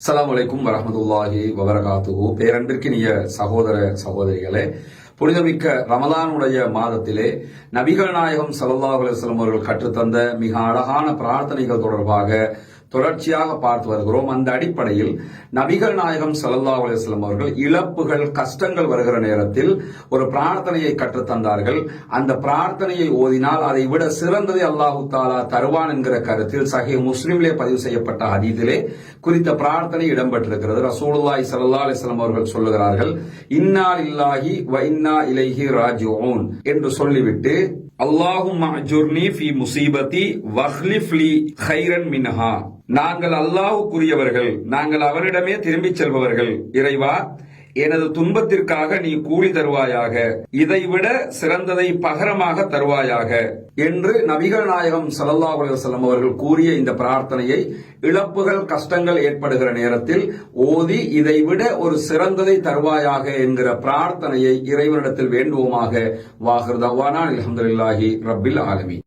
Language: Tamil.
அஸ்ஸலாமு அலைக்கும் வரஹ்மத்துல்லாஹி வபரகாத்துஹு. பேரன்பிற்கினிய சகோதர சகோதரிகளே புனிதமிக்க ரமதானுடைய மாதத்திலே நபிகள் நாயகம் சல்லாஹ் அலுவலம் அவர்கள் கற்றுத்தந்த மிக அழகான பிரார்த்தனைகள் தொடர்பாக தொடர்ச்சியாக பார்த்து வருகிறோம். அந்த அடிப்படையில் நபிகள் நாயகம் சல்லா அலிஸ்லாம் அவர்கள் இழப்புகள் கஷ்டங்கள் வருகிற நேரத்தில் ஒரு பிரார்த்தனையை கற்றுத்தந்தார்கள் அந்த பிரார்த்தனையை ஓதினால் அதை விட சிறந்ததை அல்லாஹு தாலா தருவான் என்கிற கருத்தில் சஹி முஸ்லிம்லே பதிவு செய்யப்பட்ட அதீதிலே குறித்த பிரார்த்தனை இடம்பெற்றிருக்கிறது. ரசூலுல்லாய் சல்லா அலிஸ்லாம் அவர்கள் சொல்லுகிறார்கள் இன்னா இல்லாஹி வ இன்னா இலைஹி ராஜோன் என்று சொல்லிவிட்டு அல்லாஹும் அஜுர்னி ஃபி முசீபதி வஹ்லிஃப்லி ஹைரன் மின்ஹா நாங்கள் அல்லாஹ்வுக்குரியவர்கள் நாங்கள் அவரிடமே திரும்பிச் செல்பவர்கள். இறைவா எனது துன்பத்திற்காக நீ கூலி தருவாயாக. இதைவிட சிறந்ததை பகரமாக தருவாயாக என்று நபிகள் நாயகம் சல்லா அலுவலம் அவர்கள் கூறிய இந்த பிரார்த்தனையை இழப்புகள் கஷ்டங்கள் ஏற்படுகிற நேரத்தில் ஓதி இதைவிட ஒரு சிறந்ததை தருவாயாக என்கிற பிரார்த்தனையை இறைவனிடத்தில் வேண்டுவோமாக. வாஹிர் தவானா அல்ஹம்துலில்லாஹி ரப்பில் ஆலமீன்.